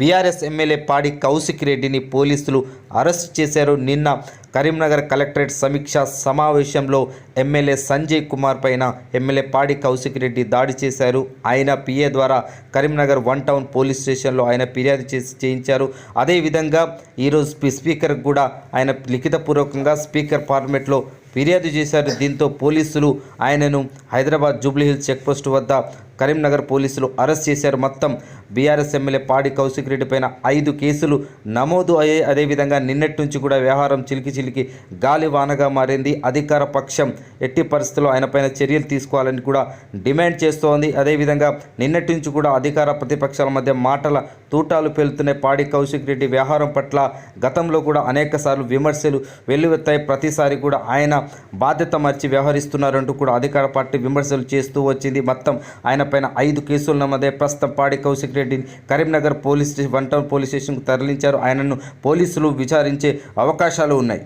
BRS MLA పాడి కౌశిక్ రెడ్డిని పోలీసులు అరెస్ట్ చేశారు. నిన్న కరీంనగర్ కలెక్టరేట్ సమీక్ష సమావేశంలో ఎమ్మెల్యే సంజయ్ కుమార్ పైన ఎమ్మెల్యే పాడి కౌశిక్ రెడ్డి దాడి చేశారు. ఆయన పిఏ ద్వారా కరీంనగర్ వన్ టౌన్ పోలీస్ స్టేషన్లో ఆయన ఫిర్యాదు చేసి చేయించారు. అదేవిధంగా ఈరోజు స్పీకర్ కూడా ఆయన లిఖితపూర్వకంగా స్పీకర్ ఫార్మెట్లో ఫిర్యాదు చేశారు. దీంతో పోలీసులు ఆయనను హైదరాబాద్ జూబ్లీహిల్స్ చెక్పోస్ట్ వద్ద కరీంనగర్ పోలీసులు అరెస్ట్ చేశారు. మొత్తం బీఆర్ఎస్ ఎమ్మెల్యే పాడి కౌశిక్ రెడ్డి పైన ఐదు కేసులు నమోదు అయ్యాయి. అదేవిధంగా నిన్నటి నుంచి కూడా వ్యవహారం చిలికి చిలికి గాలి వానగా మారింది. అధికార పక్షం ఎట్టి పరిస్థితుల్లో ఆయనపైన చర్యలు తీసుకోవాలని కూడా డిమాండ్ చేస్తోంది. అదేవిధంగా నిన్నటి నుంచి కూడా అధికార ప్రతిపక్షాల మధ్య మాటల తూటాలు పేలుతున్నాయి. పాడి కౌశిక్ రెడ్డి వ్యవహారం పట్ల గతంలో కూడా అనేక సార్లు విమర్శలు వెల్లువెత్తాయి. ప్రతిసారి కూడా ఆయన బాధ్యత మర్చి వ్యవహరిస్తున్నారంటూ కూడా అధికార పార్టీ విమర్శలు చేస్తూ వచ్చింది. మొత్తం ఆయన పైన ఐదు కేసులు నమోదే ప్రస్తుతం పాడి కౌశిక్ రెడ్డిని Karimnagar police station one town police స్టేషన్కు తరలించారు. ఆయనను పోలీసులు విచారించే అవకాశాలు ఉన్నాయి.